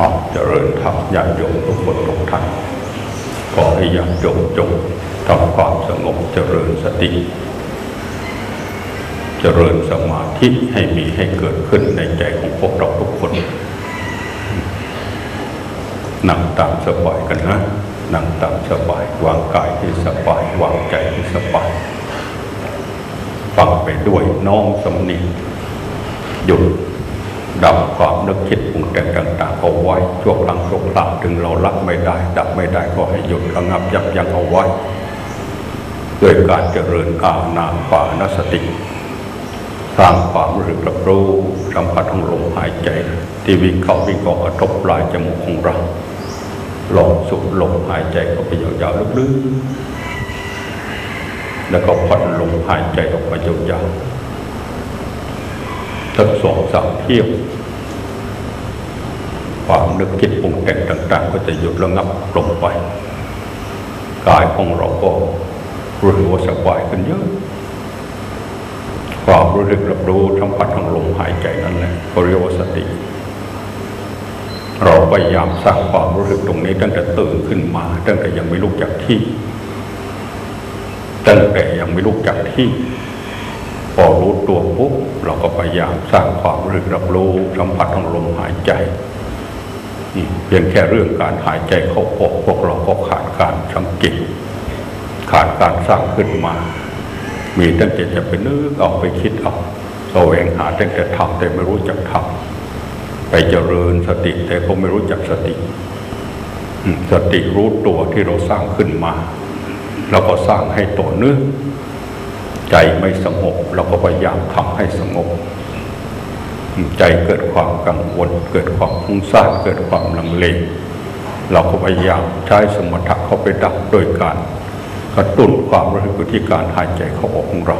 ออกเจริญธรรมญาติโยมทุกคนทุกท่านขอให้ญาติโยมจงทำความสงบเจริญสติ เจริญสมาธิให้มีให้เกิดขึ้นในใจของพวกเราทุกคนนั่งตามสบายกันนะนั่งตามสบายวางกายให้สบายวางใจให้สบายฟังไปด้วยน้อมสำเนียงหยุด ดับความนึกคิดปรุงแต่งต่างๆเอาไว้ช่วงหลังช่วงหลังถึงเราละไม่ได้ ดับไม่ได้ก็ให้หยุดระงับยับยั้งเอาไว้ด้วยการเจริญอานาปานสติสร้างความรู้สึกรับรู้สัมผัสของลมหายใจ ที่วิ่งเข้าวิ่งออกกระทบปลายจมูกของเราลองสูดลมหายใจเข้าไปยาวๆลึกๆแล้วก็ผ่อนลมหายใจออกมายาวๆ สักสองสามเที่ยว ความนึกคิดปรุงแต่งต่าง ๆ ก็จะหยุดระงับลงไปกายของเราก็รู้สึกว่าสบายขึ้นเยอะความรู้สึกรับรู้สัมผัสของลมหายใจนั่นแหละเขาเรียกว่าสติ เราพยายามสร้างความรู้สึกตรงนี้ตั้งแต่ตื่นขึ้นมา ตั้งแต่ยังไม่ลุกจากที่ ตั้งแต่ยังไม่ลุกจากที่ พอรู้ตัวปุ๊บเราก็พยายามสร้างความรู้รับรู้สัมผัสของลมหายใจนี่เพียงแค่เรื่องการหายใจเข้าออกพวกเราก็ขาดการสังเกตขาดการสร้างขึ้นมา มีตั้งแต่จะไปนึกเอาไปคิดเอาแสวงหาตั้งแต่ทำแต่ไม่รู้จักทำไปเจริญสติแต่ก็ไม่รู้จักสติ สติรู้ตัวที่เราสร้างขึ้นมา เราก็สร้างให้ต่อเนื่อง ใจไม่สงบเราก็พยายามทำให้สงบ ใจเกิดความกังวล เกิดความฟุ้งซ่านเกิดความลังเล เราก็พยายามใช้สมถะเข้าไปดับโดยการกระตุ้นความรู้สึกที่การหายใจเข้าออกของเรา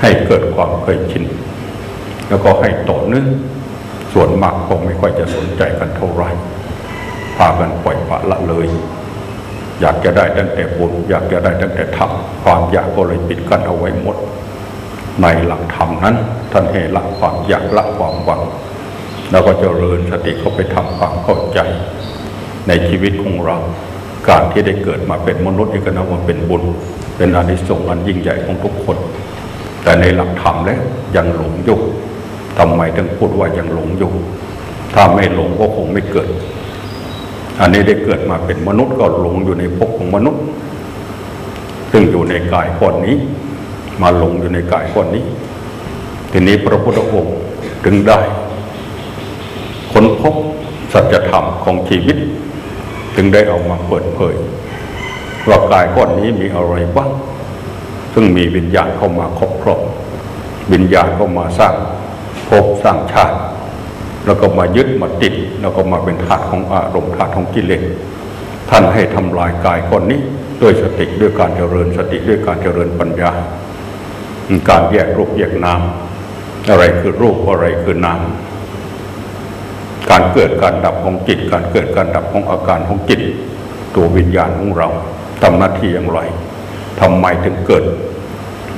ให้เกิดความเคยชินแล้วก็ให้ต่อเนื่องส่วนมากคงไม่ค่อยจะสนใจกันเท่าไหร่พากันปล่อยปละละเลย อยากจะได้ตั้งแต่บุญอยากจะได้ตั้งแต่ทำความอยากก็เลยปิดกั้นเอาไว้หมด ในหลักธรรมนั้น ท่านให้ละความอยากละความหวัง แล้วก็เจริญสติเข้าไปทำความเข้าใจ ในชีวิตของเรา การที่ได้เกิดมาเป็นมนุษย์นี่ก็นับว่าเป็นบุญ เป็นอานิสงส์อันยิ่งใหญ่ของทุกคน แต่ในหลักธรรมแล้วยังหลงอยู่ทำไมถึงพูดว่ายังหลงอยู่ ถ้าไม่หลงก็คงไม่เกิด อันนี้ได้เกิดมาเป็นมนุษย์ก็หลงอยู่ในภพของมนุษย์ ซึ่งอยู่ในกายก้อนนี้ มาหลงอยู่ในกายก้อนนี้ ทีนี้พระพุทธองค์ถึงได้ค้นพบสัจธรรมของชีวิตจึงได้เอามาเปิดเผยว่ากายก้อนนี้มีอะไรบ้างซึ่งมีวิญญาณเข้ามาครอบครองวิญญาณเข้ามาสร้างภพสร้างชาติ แล้วก็มายึดมาติด แล้วก็มาเป็นธาตุของอารมณ์ธาตุของกิเลสท่านให้ทำลายกายก้อนนี้ด้วยสติด้วยการเจริญสติด้วยการเจริญปัญญา การแยกรูปแยกนามอะไรคือรูปอะไรคือนามการเกิดการดับของจิต การเกิดการดับของอาการของจิต ตัววิญญาณของเราทำหน้าที่อย่างไรทำไมถึงเกิด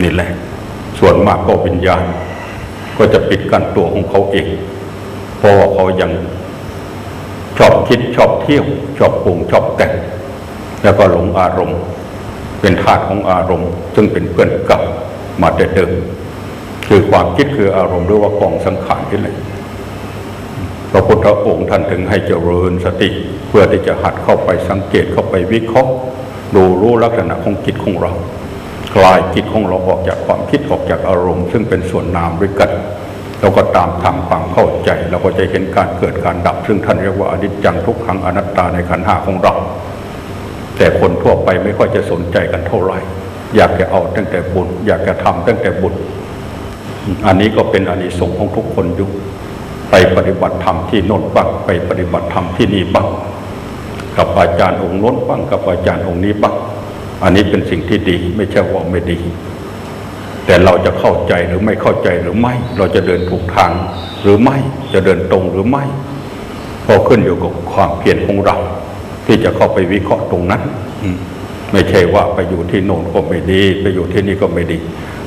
นี่แหละ ส่วนมากก็วิญญาณ ก็จะปิดกั้นตัวของเขาเอง เพราะว่าเขายังชอบคิดชอบเที่ยวชอบปรุงชอบแต่ง แล้วก็หลงอารมณ์ เป็นธาตุของอารมณ์ ซึ่งเป็นเพื่อนกับมาแต่เดิมคือความคิดคืออารมณ์หรือว่ากองสังขารที่ไหนพระพุทธองค์ท่านถึงให้เจริญสติ เพื่อที่จะหัดเข้าไปสังเกตเข้าไปวิเคราะห์ดูรู้ลักษณะของจิตของเรา คลายจิตของเราออกจากความคิดออกจากอารมณ์ ซึ่งเป็นส่วนนามด้วยกัน เราก็ตามทำความเข้าใจ เราก็จะเห็นการเกิดการดับ ซึ่งท่านเรียกว่าอนิจจังทุกขังอนัตตาในขันธ์ห้าของเรา แต่คนทั่วไปไม่ค่อยจะสนใจกันเท่าไหร่ อยากจะเอาตั้งแต่บุญอยากจะทำตั้งแต่บุญอันนี้ก็เป็นอานิสงส์ของทุกคนอยู่ไปปฏิบัติธรรมที่โน่นบ้างไปปฏิบัติธรรมที่นี่บ้างกับอาจารย์องค์โน้นบ้างกับอาจารย์องค์นี้บ้างอันนี้เป็นสิ่งที่ดีไม่ใช่ว่าไม่ดี แต่เราจะเข้าใจหรือไม่เข้าใจหรือไม่ เราจะเดินถูกทางหรือไม่จะเดินตรงหรือไม่พอขึ้นอยู่กับความเพียรของเรา ที่จะเข้าไปวิเคราะห์ตรงนั้นไม่ใช่ว่าไปอยู่ที่โน่นก็ไม่ดี ไปอยู่ที่นี่ก็ไม่ดี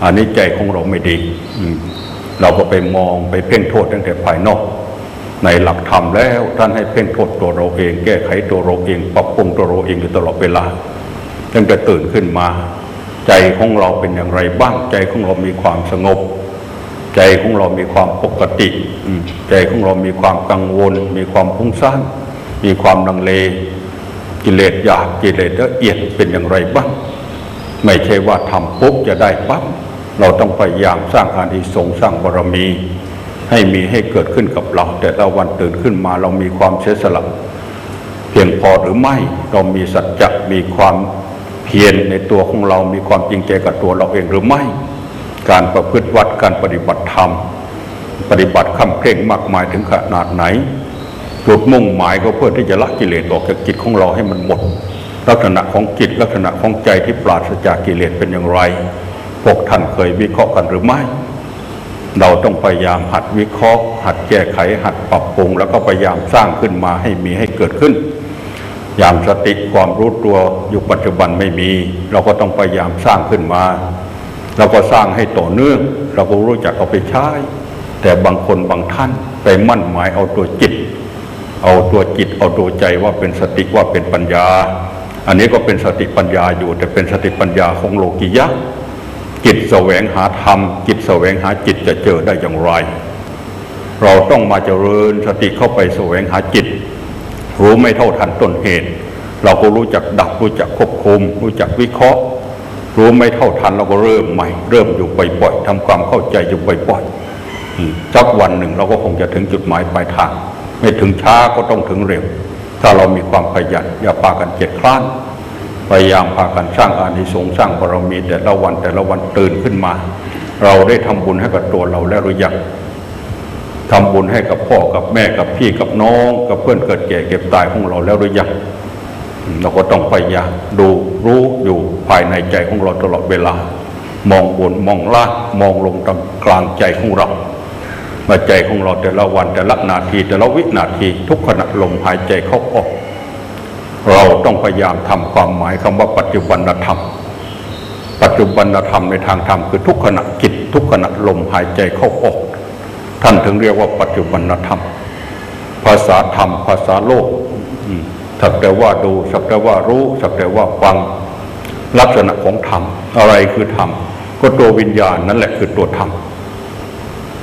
อันนี้ใจของเราไม่ดีเราก็ไปมองไปเพ่งโทษตั้งแต่ภายนอก ในหลักธรรมแล้วท่านให้เพ่งโทษตัวเราเอง แก้ไขตัวเราเอง ปรับปรุงตัวเราเองอยู่ตลอดเวลาตั้งแต่ตื่นขึ้นมา ใจของเราเป็นอย่างไรบ้างใจของเรามีความสงบ ใจของเรามีความปกติใจของเรามีความกังวล มีความพุ่งซ่านมีความลังเล กิเลสหยาบกิเลสละเอียดเป็นอย่างไรบ้าง ไม่ใช่ว่าทำปุ๊บจะได้ปั๊บเราต้องพยายามสร้างอานิสงส์สร้างบารมี ให้มีให้เกิดขึ้นกับเรา แต่ละวันตื่นขึ้นมาเรามีความเสียสละเพียงพอหรือไม่เรามีสัจจะมีความ พียรในตัวของเรามีความจริงใจกับตัวเราเองหรือไม่ การประพฤติวัดการปฏิบัติธรรม ปฏิบัติคำเคร่งมากมายถึงขนาดไหนจุดมุ่งหมายก็เพื่อที่จะละกิเลสออกจากจิตของเราให้มันหมด ลักษณะของจิตลักษณะของใจที่ปราศจากกิเลสเป็นอย่างไร พวกท่านเคยวิเคราะห์กันหรือไม่ เราต้องพยายามหัดวิเคราะห์ หัดแก้ไข หัดปรับปรุง แล้วก็พยายามสร้างขึ้นมาให้มีให้เกิดขึ้น อย่างสติความรู้ตัวอยู่ปัจจุบันไม่มี เราก็ต้องพยายามสร้างขึ้นมา เราก็สร้างให้ต่อเนื่อง เราก็รู้จักเอาไปใช้ แต่บางคนบางท่านไปมั่นหมายเอาตัวจิต เอาตัวจิตเอาตัวใจว่าเป็นสติว่าเป็นปัญญา อันนี้ก็เป็นสติปัญญาอยู่ แต่เป็นสติปัญญาของโลกิยะจิตแสวงหาธรรม จิตแสวงหาจิตจะเจอได้อย่างไร เราต้องมาเจริญสติเข้าไปแสวงหาจิต รู้ไม่เท่าทันต้นเหตุ เราก็รู้จักดับรู้จักควบคุม รู้จักวิเคราะห์ รู้ไม่เท่าทันเราก็เริ่มใหม่ เริ่มอยู่บ่อยๆทำความเข้าใจอยู่บ่อยๆสักวันหนึ่งเราก็คงจะถึงจุดหมายปลายทาง ไม่ถึงช้าก็ต้องถึงเร็ว ถ้าเรามีความขยันอย่าพากันเจ็ดคลานพยายามพากันสร้างอานิสงส์สร้างบารมีแต่ละวันแต่ละวันตื่นขึ้นมา เราได้ทำบุญให้กับตัวเราแล้วหรือยัง ทำบุญให้กับพ่อกับแม่กับพี่กับน้อง กับเพื่อนเกิดแก่เก็บตายของเราแล้วหรือยังเราก็ต้องพยายามดูรู้อยู่ภายในใจของเราตลอดเวลา มองบนมองล่างมองลงตรงกลางใจของเรามาใจของเราแต่ละวันแต่ละนาทีแต่ละวินาที ทุกขณะลมหายใจเข้าออก เราต้องพยายามทำความหมายคำว่าปัจจุบันธรรม ปัจจุบันธรรมในทางธรรมคือทุกขณะจิตทุกขณะลมหายใจเข้าออก ท่านถึงเรียกว่าปัจจุบันธรรม ภาษาธรรม ภาษาโลกสักแต่ว่าดูสักแต่ว่ารู้สักแต่ว่าฟังลักษณะของธรรม อะไรคือธรรม ก็ตัววิญญาณนั่นแหละคือตัวธรรม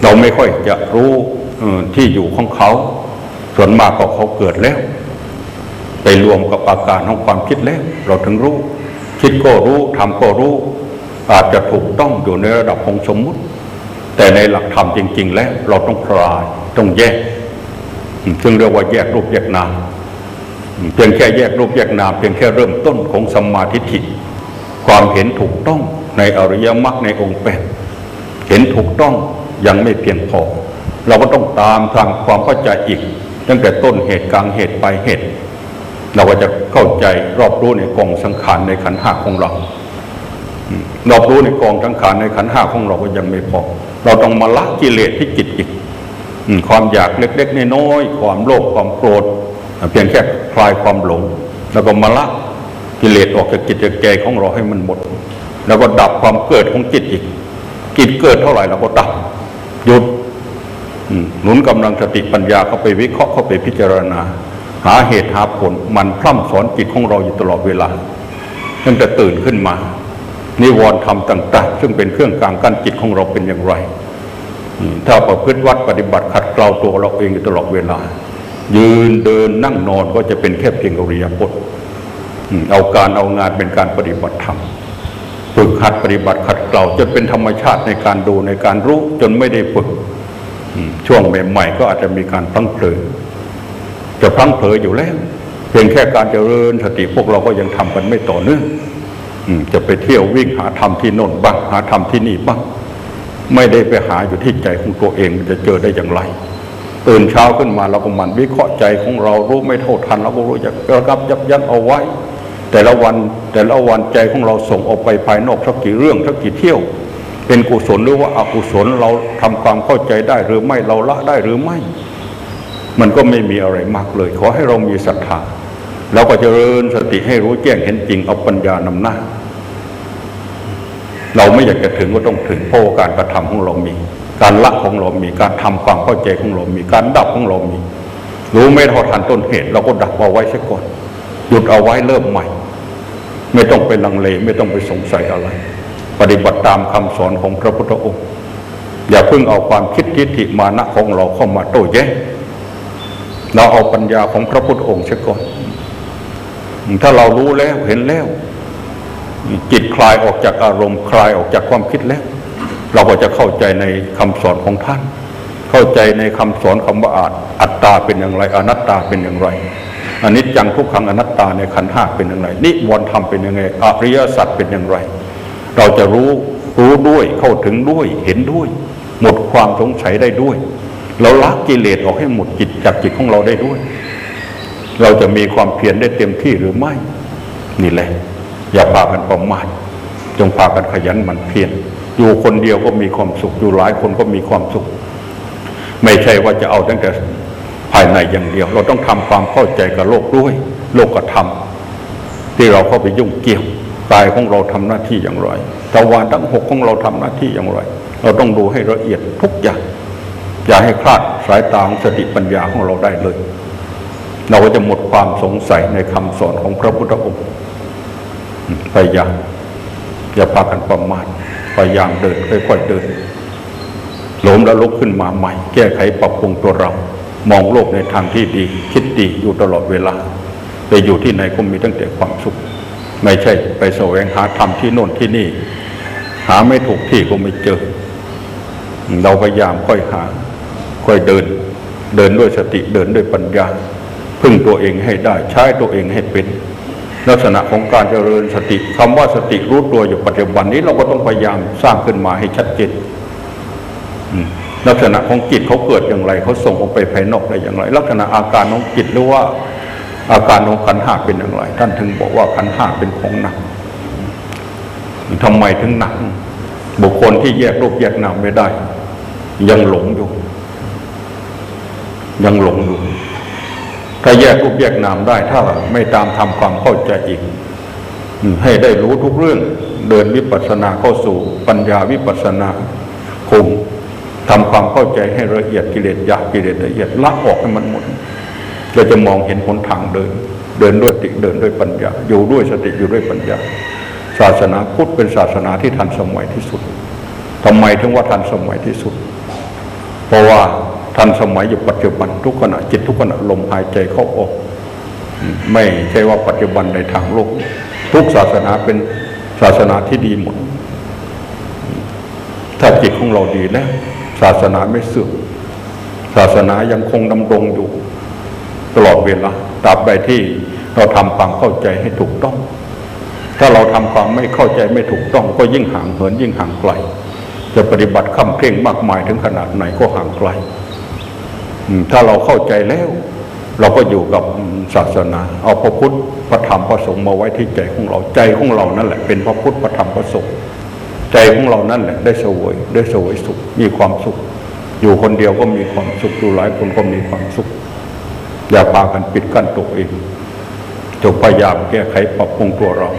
เราไม่ค่อยจะรู้ที่อยู่ของเขา ส่วนมากก็เขาเกิดแล้ว ไปรวมกับอาการของความคิดแล้ว เราถึงรู้ คิดก็รู้ทำก็รู้ อาจจะถูกต้องอยู่ในระดับของสมมุติ แต่ในหลักธรรมจริง ๆ แล้วเราต้องคลายต้องแยกซึ่งเรียกว่าแยกรูปแยกนามอืมเพียงแค่แยกรูปแยกนามเพียงแค่เริ่มต้นของสัมมาทิฏฐิความเห็นถูกต้องในอริยมรรคในองค์แปดเห็นถูกต้องยังไม่เพียงพอ เราก็ต้องตามทางความเข้าใจอีก ตั้งแต่ต้นเหตุกลางเหตุปลายเหตุ เราก็จะเข้าใจรอบรู้ในกองสังขารในขันธ์ห้าของเรา รอบรู้ในกองสังขารในขันห้าของเราก็ยังไม่พอ เราต้องมาละกิเลสที่จิตอีกความอยากเล็กๆน้อยๆความโลภความโกรธเพียงแค่คลายความหลง แล้วก็มาละกิเลสออกจากจิตจากใจของเราให้มันหมด แล้วก็ดับความเกิดของจิตอีกจิตเกิดเท่าไหร่เราก็ดับหยุดหนุนกำลังสติปัญญาเข้าไปวิเคราะห์เข้าไปพิจารณา หาเหตุหาผลมันพร่ำสอนจิตของเราอยู่ตลอดเวลาตั้งแต่ตื่นขึ้นมา นิวรณ์ธรรมต่าง ๆ ซึ่งเป็นเครื่องกลางกั้นจิตของเราเป็นอย่างไร ถ้าประพฤติวัดปฏิบัติขัดเกลาตัวเราเองอยู่ตลอดเวลา ยืนเดินนั่งนอนก็จะเป็นแค่เพียงอริยบทเอาการเอางานเป็นการปฏิบัติธรรมฝึกหัดปฏิบัติขัดเกลาจนเป็นธรรมชาติในการดูในการรู้จนไม่ได้ฝึกช่วงใหม่ๆก็อาจจะมีการพลั้งเผลอจะพลั้งเผลออยู่แล้วเพียงแค่การเจริญสติพวกเราก็ยังทำกันไม่ต่อเนื่อง จะไปเที่ยววิ่งหาธรรมที่โน่นบ้างหาธรรมที่นี่บ้าง ไม่ได้ไปหาอยู่ที่ใจของตัวเองมันจะเจอได้อย่างไรตื่นเช้าขึ้นมาเราก็มันวิเคราะห์ใจของเรารู้ไม่เท่าทันเราก็รู้จักระงับยับยั้งเอาไว้ แต่ละวันแต่ละวันใจของเราส่งออกไปภายนอกสักกี่เรื่องสักกี่เที่ยว เป็นกุศลหรือว่าอกุศลเราทำความเข้าใจได้หรือไม่เราละได้หรือไม่ มันก็ไม่มีอะไรมากเลย ขอให้เรามีศรัทธา เราก็จเจริญสติให้รู้แจ้งเห็นจริงเอาปัญญานำหน้า เราไม่อยากจะถึงก็ต้องถึงเพราะการกระทำของเรามี การละของเรามีการทำความเข้าใจของเรามีการดับของเรามี รู้ไม่ท่าทันต้นเหตุ เราก็ดับเอาไว้ซะก่อนหยุดเอาไว้เริ่มใหม่ ไม่ต้องไปลังเลไม่ต้องไปสงสัยอะไร ปฏิบัติตามคำสอนของพระพุทธองค์ อย่าเพิ่งเอาความคิดทิฏฐิมานะของเราเข้ามาโต้แย้งเราเอาปัญญาของพระพุทธองค์เสียก่อน ถ้าเรารู้แล้วเห็นแล้ว จิตคลายออกจากอารมณ์คลายออกจากความคิดแล้ว เราก็จะเข้าใจในคำสอนของท่าน เข้าใจในคำสอนคำว่าอาจอัตตาเป็นอย่างไร อนัตตาเป็นอย่างไรอันนี้จังทุกขังอนัตตาในขันห้าเป็นอย่างไรนิวรณ์ธรรมเป็นยังไงอริยสัจเป็นอย่างไร เราจะรู้รู้ด้วยเข้าถึงด้วยเห็นด้วย หมดความสงสัยได้ด้วย เราละกิเลสออกให้หมดจิตจากจิตของเราได้ด้วย เราจะมีความเพียรได้เต็มที่หรือไม่ นี่แหละ อย่าพากันประมาทจงพากันขยันหมันเพียรอยู่คนเดียวก็มีความสุขอยู่หลายคนก็มีความสุข ไม่ใช่ว่าจะเอาตั้งแต่ภายในอย่างเดียว เราต้องทำความเข้าใจกับโลกด้วย โลกธรรมที่เราเข้าไปยุ่งเกี่ยวกายของเราทำหน้าที่อย่างไรทวารทั้งหกของเราทำหน้าที่อย่างไร เราต้องดูให้ละเอียดทุกอย่าง อย่าให้คลาดสายตาของสติปัญญาของเราได้เลย เราก็จะหมดความสงสัยในคำสอนของพระพุทธองค์พยายามอย่าพากันประมาทพยายามเดินค่อยๆเดินหลมแล้วลุกขึ้นมาใหม่ แก้ไขปรับปรุงตัวเรา มองโลกในทางที่ดี คิดดีอยู่ตลอดเวลา ไปอยู่ที่ไหนก็มีตั้งแต่ความสุข ไม่ใช่ไปแสวงหาธรรมที่โน่นที่นี่ หาไม่ถูกที่ก็ไม่เจอ เราพยายามค่อยหา ค่อยเดิน เดินด้วยสติเดินด้วยปัญญา พึ่งตัวเองให้ได้ใช้ตัวเองให้เป็น ลักษณะของการเจริญสติคำว่าสติรู้ตัวอยู่ปัจจุบันนี้เราก็ต้องพยายามสร้างขึ้นมาให้ชัดเจนลักษณะของจิตเขาเกิดอย่างไรเขาส่งออกไปภายนอกได้อย่างไร ลักษณะอาการของจิตหรือว่าอาการของขันห้าเป็นอย่างไร ท่านถึงบอกว่าขันห้าเป็นของหนักทำไมถึงหนักบุคคลที่แยกรูปแยกนามไม่ได้ ยังหลงอยู่ ยังหลงอยู่ ถ้าแยกรูปแยกนามได้ ถ้าไม่ตามทำความเข้าใจอีกให้ได้รู้ทุกเรื่อง เดินวิปัสสนาเข้าสู่ปัญญาวิปัสสนาคงทำความเข้าใจให้ละเอียดกิเลสหยาบกิเลสละเอียดละออกให้มันหมดเราจะมองเห็นหนทางเดิน เดินด้วยติเดินด้วยปัญญา อยู่ด้วยสติอยู่ด้วยปัญญา ศาสนาพุทธเป็นศาสนาที่ทันสมัยที่สุดทำไมถึงว่าทันสมัยที่สุด เพราะว่า ทันสมัยอยู่ปัจจุบันทุกขณะจิตทุกขณะลมหายใจเข้าออก ไม่ใช่ว่าปัจจุบันในทางโลก ทุกศาสนาเป็นศาสนาที่ดีหมด ถ้าจิตของเราดีแล้วศาสนาไม่เสื่อมศาสนายังคงดำรงอยู่ตลอดเวลาตราบใดที่เราทำความเข้าใจให้ถูกต้อง ถ้าเราทำความไม่เข้าใจไม่ถูกต้อง ก็ยิ่งห่างเหินยิ่งห่างไกล จะปฏิบัติข้ามเคร่งมากมายถึงขนาดไหนก็ห่างไกล ถ้าเราเข้าใจแล้ว เราก็อยู่กับศาสนา เอาพระพุทธพระธรรมพระสงฆ์มาไว้ที่ใจของเราใจของเรานั่นแหละ เป็นพระพุทธพระธรรมพระสงฆ์ใจของเรานั่นแหละได้สวยได้สวยสุข มีความสุข อยู่คนเดียวก็มีความสุขอยู่หลายคนก็มีความสุข อย่าพากันปิดกั้นตัวเองจงพยายามแก้ไขปรับปรุงตัวเรา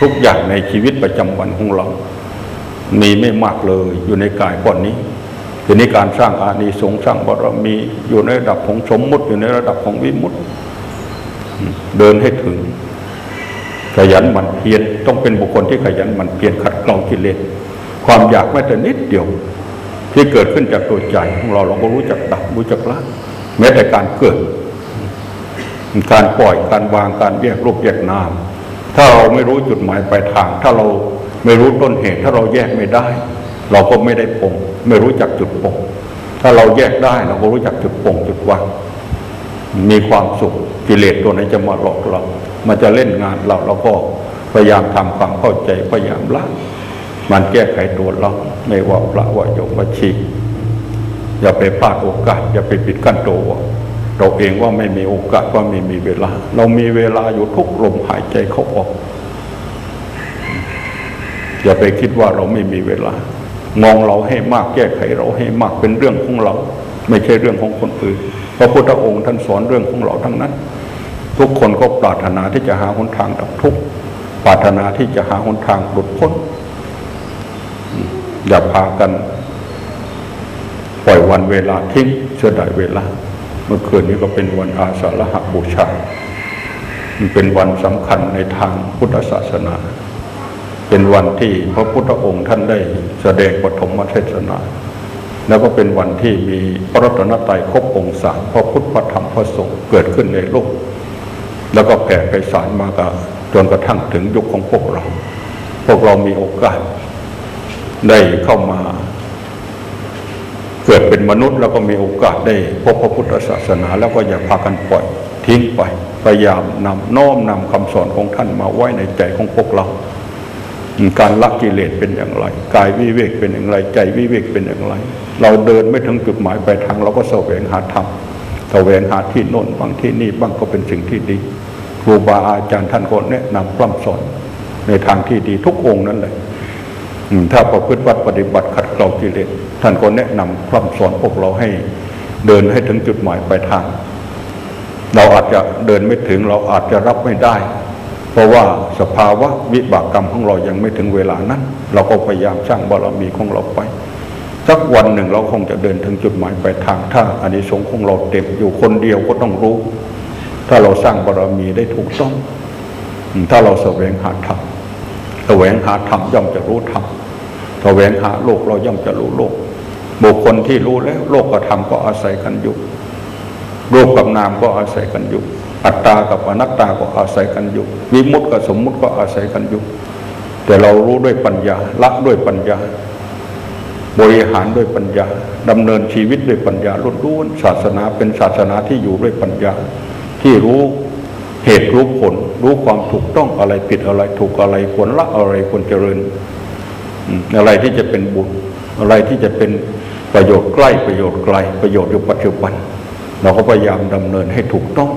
ทุกอย่างในชีวิตประจำวันของเรา มีไม่มากเลยอยู่ในกายก่อนนี้ ทีนี้การสร้างอานิสงส์สร้างบารมีอยู่ในระดับของสมมุติอยู่ในระดับของวิมุตติเดินให้ถึง ขยันหมั่นเพียรต้องเป็นบุคคลที่ขยันหมั่นเพียรขัดเกลากิเลสความอยากแม้แต่นิดเดียว ที่เกิดขึ้นจากตัวใจของเราเราก็รู้จักดับรู้จักละแม้แต่การเกิด การปล่อยการวางการแยกรูปแยกนามถ้าเราไม่รู้จุดหมายปลายทาง ถ้าเราไม่รู้ต้นเหตุ ถ้าเราแยกไม่ได้ เราก็ไม่ได้ปงไม่รู้จักจุดปงถ้าเราแยกได้เราก็รู้จักจุดปงจุดวางมีความสุขกิเลสตัวไหนจะมาหลอกเรา มันจะเล่นงานเราเราก็พยายามทำความเข้าใจพยายามละมันแก้ไขตัวเราไม่ว่าพระว่าโยมว่าชีอย่าไปพลาดโอกาส อย่าไปปิดกั้นตัวเราเองว่าไม่มีโอกาสว่าไม่มีเวลา เรามีเวลาอยู่ทุกลมหายใจเข้าออก อย่าไปคิดว่าเราไม่มีเวลา มองเราให้มากแก้ไขเราให้มากเป็นเรื่องของเรา ไม่ใช่เรื่องของคนอื่นพระพุทธองค์ท่านสอนเรื่องของเราทั้งนั้น ทุกคนก็ปรารถนาที่จะหาหนทางดับทุกข์ปรารถนาที่จะหาหนทางหลุดพ้นอย่าพากันปล่อยวันเวลาทิ้งเสียดายเวลา เมื่อคืนนี้ก็เป็นวันอาสาฬหบูชา มันเป็นวันสำคัญในทางพุทธศาสนา เป็นวันที่พระพุทธองค์ท่านได้แสดงปฐมเทศนา แล้วก็เป็นวันที่มีพระรัตนตรัยครบองค์สามพระพุทธพระธรรมพระสงฆ์เกิดขึ้นในโลก แล้วก็แผ่ไปสารมากจนกระทั่งถึงยุคของพวกเรา พวกเรามีโอกาส ได้เข้ามา เกิดเป็นมนุษย์ แล้วก็มีโอกาสได้พบพระพุทธศาสนา แล้วก็อย่าพากันปล่อยทิ้งไปพยายามนำน้อมนำคำสอนของท่านมาไว้ในใจของพวกเรา การละกิเลสเป็นอย่างไร กายวิเวกเป็นอย่างไร ใจวิเวกเป็นอย่างไร เราเดินไม่ถึงจุดหมายปลายทางเราก็แสวงหาธรรมแสวงหาที่โน่นบางที่นี่บ้างก็เป็นสิ่งที่ดีครูบาอาจารย์ท่านก็แนะนำพร่ำสอนในทางที่ดีทุกองค์นั่นแหละอืมถ้าประพฤติวัดปฏิบัติขัดเกลากิเลสท่านก็แนะนำพร่ำสอนพวกเราให้เดินให้ถึงจุดหมายปลายทาง เราอาจจะเดินไม่ถึงเราอาจจะรับไม่ได้ เพราะว่าสภาวะวิบากกรรมของเรายังไม่ถึงเวลานั้น เราก็พยายามสร้างบารมีของเราไปสักวันหนึ่งเราคงจะเดินถึงจุดหมายปลายทางถ้าอานิสงส์ของเราเต็มอยู่คนเดียวก็ต้องรู้ ถ้าเราสร้างบารมีได้ถูกต้อง ถ้าเราแสวงหาธรรมแสวงหาธรรมย่อมจะรู้ธรรมแสวงหาโลกเราย่อมจะรู้โลก บุคคลที่รู้แล้ว โลกกับธรรมก็อาศัยกันอยู่รูปกับนามก็อาศัยกันอยู่ อัตตากับอนัตตาก็อาศัยกันอยู่วิมุตติกับสมมุติก็อาศัยกันอยู่ แต่เรารู้ด้วยปัญญาละด้วยปัญญา บริหารด้วยปัญญาดำเนินชีวิตด้วยปัญญาล้วนๆศาสนาเป็นศาสนาที่อยู่ด้วยปัญญา ที่รู้เหตุรู้ผล รู้ความถูกต้องอะไรผิดอะไรถูกอะไรควรละอะไรควรเจริญอืมอะไรที่จะเป็นบุญอะไรที่จะเป็นประโยชน์ใกล้ประโยชน์ไกล ประโยชน์อยู่ปัจจุบัน เราก็พยายามดำเนินให้ถูกต้อง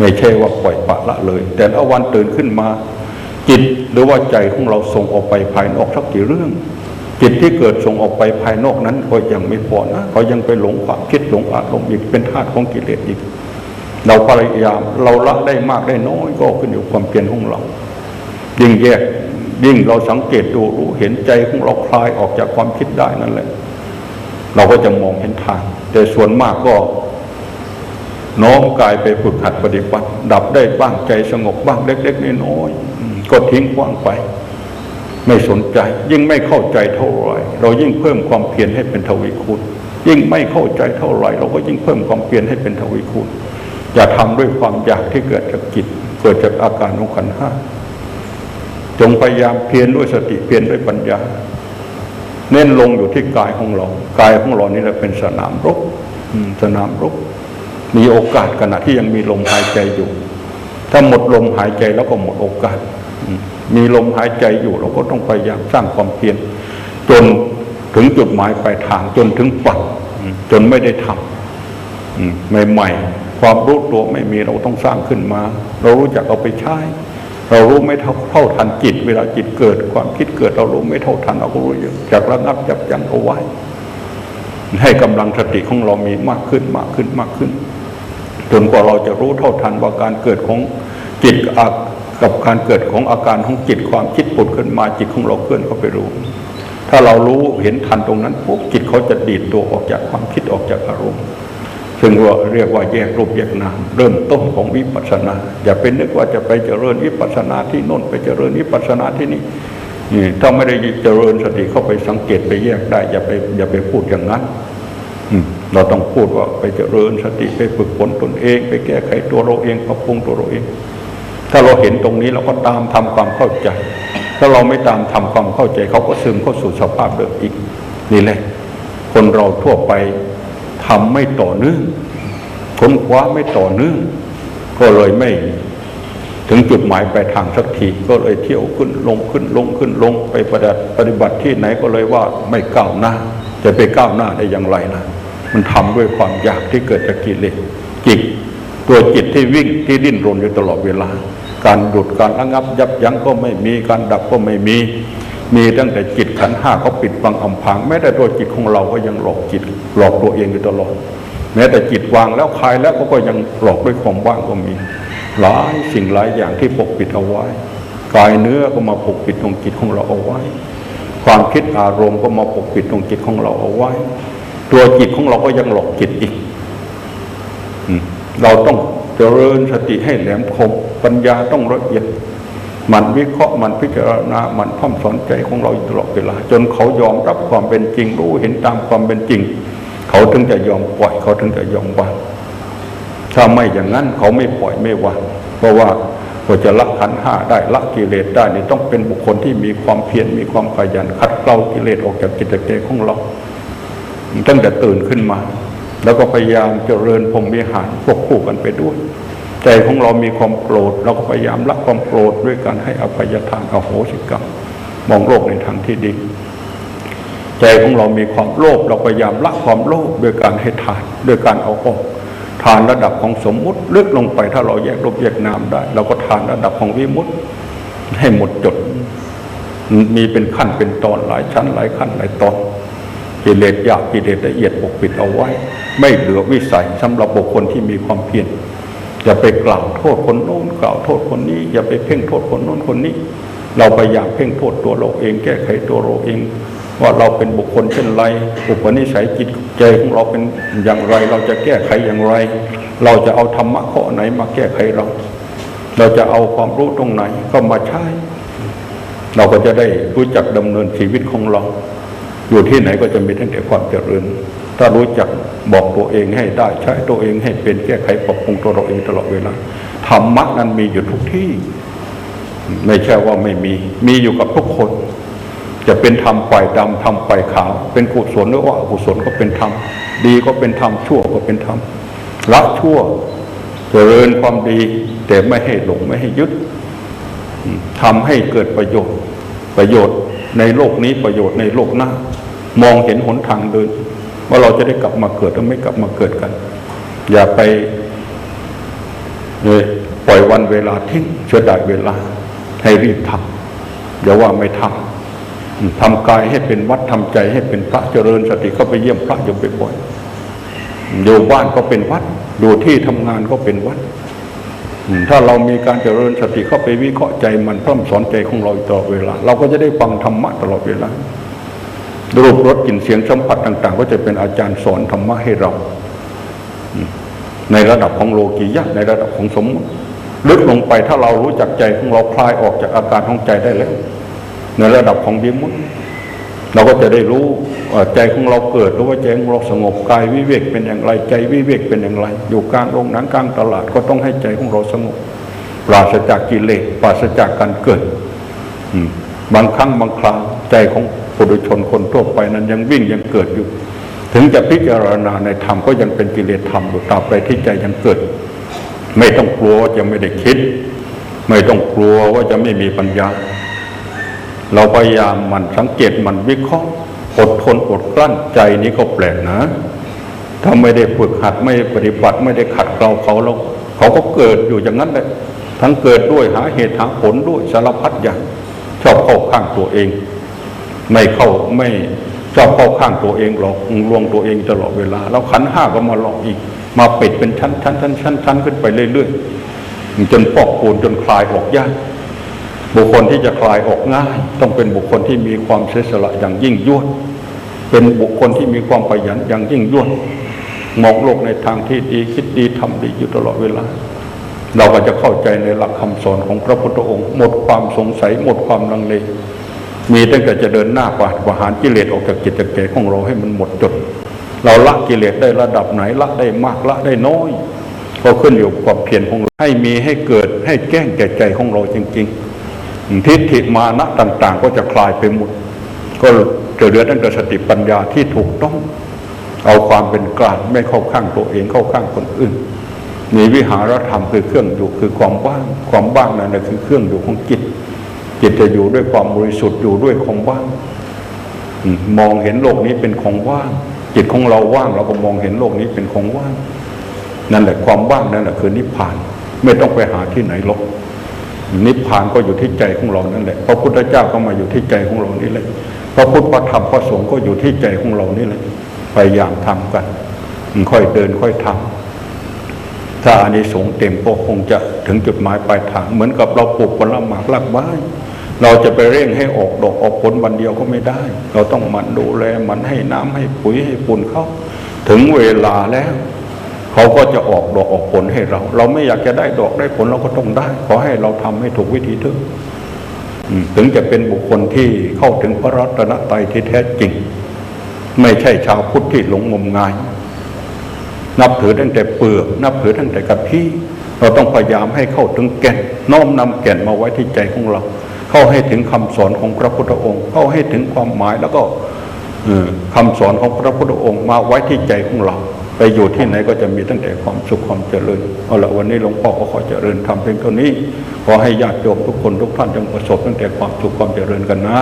ไม่ใช่ว่าปล่อยปละละเลย แต่ละวันตื่นขึ้นมา จิตหรือว่าใจของเราส่งออกไปภายนอกสักกี่เรื่อง จิตที่เกิดส่งออกไปภายนอกนั้นก็ยังไม่พอนะก็ยังไปหลงความคิดหลงอารมณ์อีกเป็นธาตุของกิเลสอีก เราพยายามเราละได้มากได้น้อยก็ขึ้นอยู่ความเพียรของเรา ยิ่งแยกยิ่งเราสังเกตดูรู้เห็นใจของเราคลายออกจากความคิดได้นั่นแหละเราก็จะมองเห็นทาง แต่ส่วนมากก็ น้อมกายไปฝึกหัดปฏิบัติ ดับได้บ้างใจสงบบ้างเล็กๆน้อยๆอืมก็ทิ้งกว้างไป ไม่สนใจ ยิ่งไม่เข้าใจเท่าไหร่เรายิ่งเพิ่มความเพียรให้เป็นทวีคูณยิ่งไม่เข้าใจเท่าไหร่เราก็ยิ่งเพิ่มความเพียรให้เป็นทวีคูณอย่าทำด้วยความอยากที่เกิดจากจิตเกิดจากอาการของขันห้าจงพยายามเพียรด้วยสติเพียรด้วยปัญญา เน้นลงอยู่ที่กายของเรา กายของเรานี่แหละเป็นสนามรบสนามรบ มีโอกาสขณะที่ยังมีลมหายใจอยู่ ถ้าหมดลมหายใจแล้วก็หมดโอกาส มีลมหายใจอยู่เราก็ต้องพยายามสร้างความเพียรจนถึงจุดหมายปลายทางจนถึงฝันจนไม่ได้ทำใหม่ๆความรู้ตัวไม่มีเราต้องสร้างขึ้นมา เรารู้จักเอาไปใช้เรารู้ไม่เท่าเท่าทันจิต เวลาจิตเกิดความคิดเกิด เรารู้ไม่เท่าทันเราก็รู้อยู่จากระงับจับยั้งเอาไว้ให้กำลังสติของเรามีมากขึ้นมากขึ้นมากขึ้น จนกว่าเราจะรู้เท่าทันว่าการเกิดของจิตกับการเกิดของอาการของจิตความคิดปุดขึ้นมาจิตของเราเคลื่อนเข้าไปรู้ ถ้าเรารู้เห็นทันตรงนั้นปุ๊บจิตเขาจะดีดตัวออกจากความคิดออกจากอารมณ์ซึ่งว่าเรียกว่าแยกรูปแยกนามเริ่มต้นของวิปัสสนา อย่าเป็นนึกว่าจะไปเจริญวิปัสสนาที่โน่นไปเจริญวิปัสสนาที่นี่นี่ถ้าไม่ได้เจริญสติเข้าไปสังเกตไปแยกได้อย่าไปอย่าไปพูดอย่างนั้น เราต้องพูดว่าไปเจริญสติไปฝึกฝนตนเอง ไปแก้ไขตัวเราเองปรับปรุงตัวเราเอง ถ้าเราเห็นตรงนี้เราก็ตามทำความเข้าใจ ถ้าเราไม่ตามทำความเข้าใจเขาก็ซึมเข้าสู่สภาพเดิมอีกนี่แหละ คนเราทั่วไปทำไม่ต่อเนื่องค้นคว้าไม่ต่อเนื่องก็เลยไม่ถึงจุดหมายปลายทางสักทีก็เลยเที่ยวขึ้นลงขึ้นลงขึ้นลงไปปฏิบัติที่ไหนก็เลยว่าไม่ก้าวหน้า จะไปก้าวหน้าได้อย่างไรล่ะ มันทำด้วยความอยากที่เกิดจากกิเลสจิตตัวจิตที่วิ่งที่ดิ้นรนอยู่ตลอดเวลา การหยุดการระงับยับยั้งก็ไม่มีการดับก็ไม่มี มีตั้งแต่จิตขันห้าเขาปิดบังอำพรางแม้แต่ตัวจิตของเราก็ยังหลอกจิตหลอกตัวเองอยู่ตลอด แม้แต่จิตวางแล้วคลายแล้วเขาก็ยังหลอกด้วยความว่างก็มี หลายสิ่งหลายอย่างที่ปกปิดเอาไว้กายเนื้อก็มาปกปิดตรงจิตของเราเอาไว้ ความคิดอารมณ์ก็มาปกปิดตรงจิตของเราเอาไว้ ตัวจิตของเราก็ยังหลอกจิตอีกเราต้องเจริญสติให้แหลมคม ปัญญาต้องละเอียด มันวิเคราะห์มันพิจารณา มันพร่ำสอนใจของเราอยู่ตลอดเวลาจนเขายอมรับความเป็นจริงรู้เห็นตามความเป็นจริง เขาถึงจะยอมปล่อยเขาถึงจะยอมวางถ้าไม่อย่างนั้นเขาไม่ปล่อยไม่วางเพราะว่าก็จะละขันห้าได้ละกิเลสได้นี่ต้องเป็นบุคคลที่มีความเพียรมีความขยันขัดเกลากิเลสออกจากจิตใจของเรา ตั้งแต่ตื่นขึ้นมา แล้วก็พยายามเจริญพรมวิหารควบคู่กันไปด้วย ใจของเรามีความโกรธเราก็พยายามละความโกรธด้วยการให้อภัยทานอโหสิกรรมมองโลกในทางที่ดี ใจของเรามีความโลภเราพยายามละความโลภด้วยการให้ทานด้วยการเอาออกทานระดับของสมมุติลึกลงไปถ้าเราแยกรูปแยกนามได้ เราก็ทานระดับของวิมุตติให้หมดจด มีเป็นขั้นเป็นตอนหลายชั้นหลายขั้นหลายตอน กิเลสหยาบกิเลสละเอียดปกปิดเอาไว้ ไม่เหลือวิสัยสำหรับบุคคลที่มีความเพียรอย่าไปกล่าวโทษคนโน้นกล่าวโทษคนนี้ อย่าไปเพ่งโทษคนโน้นคนนี้ เราพยายามเพ่งโทษตัวเราเอง แก้ไขตัวเราเอง ว่าเราเป็นบุคคลเช่นไรอุปนิสัยจิตใจของเราเป็นอย่างไร เราจะแก้ไขอย่างไร เราจะเอาธรรมะข้อไหนมาแก้ไขเรา เราจะเอาความรู้ตรงไหนก็มาใช้เราก็จะได้รู้จักดำเนินชีวิตของเรา อยู่ที่ไหนก็จะมีตั้งแต่ความเจริญ ถ้ารู้จักบอกตัวเองให้ได้ใช้ตัวเองให้เป็นแก้ไขปรับปรุงตัวเราเองตลอดเวลาธรรมะนั้นมีอยู่ทุกที่ ไม่ใช่ว่าไม่มี มีอยู่กับทุกคน จะเป็นธรรมฝ่ายดำธรรมฝ่ายขาว เป็นกุศลหรือว่าอกุศลก็เป็นธรรมดีก็เป็นธรรมชั่วก็เป็นธรรมละชั่วเจริญความดี แต่ไม่ให้หลงไม่ให้ยึดทำให้เกิดประโยชน์ประโยชน์ในโลกนี้ประโยชน์ในโลกหน้า มองเห็นหนทางเดิน ว่าเราจะได้กลับมาเกิดหรือไม่กลับมาเกิดกัน อย่าไปเลยปล่อยวันเวลาทิ้งเสียดายเวลา ให้รีบทำอย่าว่าไม่ทำทำกายให้เป็นวัดทำใจให้เป็นพระเจริญสติเข้าไปเยี่ยมพระอยู่บ่อยๆอยู่บ้านก็เป็นวัดอยู่ที่ทำงานก็เป็นวัดถ้าเรามีการเจริญสติเข้าไปวิเคราะห์ใจมันพร่ำสอนใจของเราตลอดเวลา เราก็จะได้ฟังธรรมะตลอดเวลา รูปรสกลิ่นเสียงสัมผัสต่าง ๆ ก็จะเป็นอาจารย์สอนธรรมะให้เรา ในระดับของโลกียะในระดับของสมมติลึกลงไปถ้าเรารู้จักใจของเราคลายออกจากอาการของใจได้แล้ว ในระดับของวิมุตเราก็จะได้รู้ใจของเราเกิดหรือว่าใจของเราสงบกายวิเวกเป็นอย่างไร ใจวิเวกเป็นอย่างไร อยู่กลางโรงหนังกลางตลาดก็ต้องให้ใจของเราสงบปราศจากกิเลสปราศจากการเกิดบางครั้งบางคราวใจของ ปุถุชนคนทั่วไปนั้นยังวิ่งยังเกิดอยู่ ถึงจะพิจารณาในธรรมก็ยังเป็นกิเลสธรรมอยู่ตราบใดที่ใจยังเกิด ไม่ต้องกลัวว่าจะไม่ได้คิด ไม่ต้องกลัวว่าจะไม่มีปัญญา เราพยายามมันสังเกตมันวิเคราะห์อดทนอดกลั้นใจนี้ก็แปลกนะ ถ้าไม่ได้ฝึกหัดไม่ปฏิบัติไม่ได้ขัดเกลาเขาแล้วเขาก็เกิดอยู่อย่างนั้นแหละทั้งเกิดด้วยหาเหตุหาผลด้วยสารพัดอย่างชอบเข้าข้างตัวเอง ไม่เข้าไม่ชอบเข้าข้างตัวเองหลอกลวงตัวเองตลอดเวลา แล้วขันห้าก็มาหลอกอีก มาปิดเป็นชั้นชั้นชั้นชั้นชั้นขึ้นไปเรื่อยๆจนปอกปูนจนคลายออกยากบุคคลที่จะคลายออกง่าย ต้องเป็นบุคคลที่มีความเสียสละอย่างยิ่งยวด เป็นบุคคลที่มีความขยันอย่างยิ่งยวดมองโลกในทางที่ดีคิดดีทำดีอยู่ตลอดเวลา เราก็จะเข้าใจในหลักคำสอนของพระพุทธองค์ หมดความสงสัยหมดความลังเล มีตั้งแต่จะเดินหน้าปาดประหารกิเลสออกจากจิตจากใจของเราให้มันหมดจด เราละกิเลสได้ระดับไหนละได้มากละได้น้อย ก็ขึ้นอยู่กับความเพียรของเราให้มีให้เกิดให้แก้งแก่ใจของเราจริง ๆ ทิฏฐิมานะต่าง ๆ ก็จะคลายไปหมด ก็จะเหลือตั้งแต่สติปัญญาที่ถูกต้อง เอาความเป็นกลางไม่เข้าข้างตัวเองเข้าข้างคนอื่นมีวิหารธรรมคือเครื่องอยู่คือความว่าง ความว่างนั่นแหละคือเครื่องอยู่ของจิต จิตจะอยู่ด้วยความบริสุทธิ์อยู่ด้วยความว่างมองเห็นโลกนี้เป็นของว่าง จิตของเราว่างเราก็มองเห็นโลกนี้เป็นของว่าง นั่นแหละความว่างนั่นแหละคือนิพพาน ไม่ต้องไปหาที่ไหนหรอกนิพพานก็อยู่ที่ใจของเรานั่นแหละพระพุทธเจ้าก็มาอยู่ที่ใจของเรานี่แหละพระพุทธพระธรรมพระสงฆ์ก็อยู่ที่ใจของเรานี่แหละพยายามทำกัน ค่อยเดินค่อยทำถ้าอานิสงส์เต็มก็คงจะถึงจุดหมายปลายทาง เหมือนกับเราปลูกผลหมากรากไม้ เราจะไปเร่งให้ออกดอกออกผลวันเดียวก็ไม่ได้ เราต้องมันดูแลมันให้น้ำให้ปุ๋ยให้ปุ่นเขาถึงเวลาแล้วเขาก็จะออกดอกออกผลให้เรา เราไม่อยากจะได้ดอกได้ผลเราก็ต้องได้ ขอให้เราทำให้ถูกวิธีเถอะถึงจะเป็นบุคคลที่เข้าถึงพระรัตนตรัยที่แท้จริง ไม่ใช่ชาวพุทธที่หลงงมงาย นับถือตั้งแต่เปลือก นับถือตั้งแต่กะทิเราต้องพยายามให้เข้าถึงแก่นน้อมนำแก่นมาไว้ที่ใจของเรา เข้าให้ถึงคำสอนของพระพุทธองค์ เข้าให้ถึงความหมายแล้วก็อ่อคำสอนของพระพุทธองค์มาไว้ที่ใจของเรา ไปอยู่ที่ไหนก็จะมีตั้งแต่ความสุขความเจริญเอาละวันนี้หลวงพ่อก็ขอเจริญทำเพียงเท่านี้ขอให้ญาติโยมทุกคนทุกท่านจงประสบตั้งแต่ความสุขความเจริญกันนะ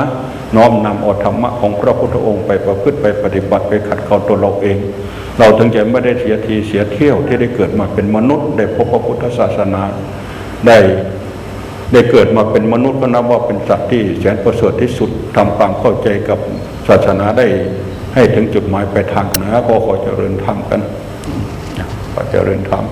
น้อมนำเอาธรรมะของพระพุทธองค์ไปประพฤติไปปฏิบัติไปขัดเกลาตัวเราเอง เราถึงจะไม่ได้เสียทีเสียเที่ยวที่ได้เกิดมาเป็นมนุษย์ได้พบพระพุทธศาสนาได้ ได้เกิดมาเป็นมนุษย์ก็นับว่าเป็นสัตว์ที่แสนประเสริฐที่สุดทำความเข้าใจกับศาสนาได้ให้ถึงจุดหมายปลายทางนะก็ขอเจริญธรรมกันขอเจริญธรรม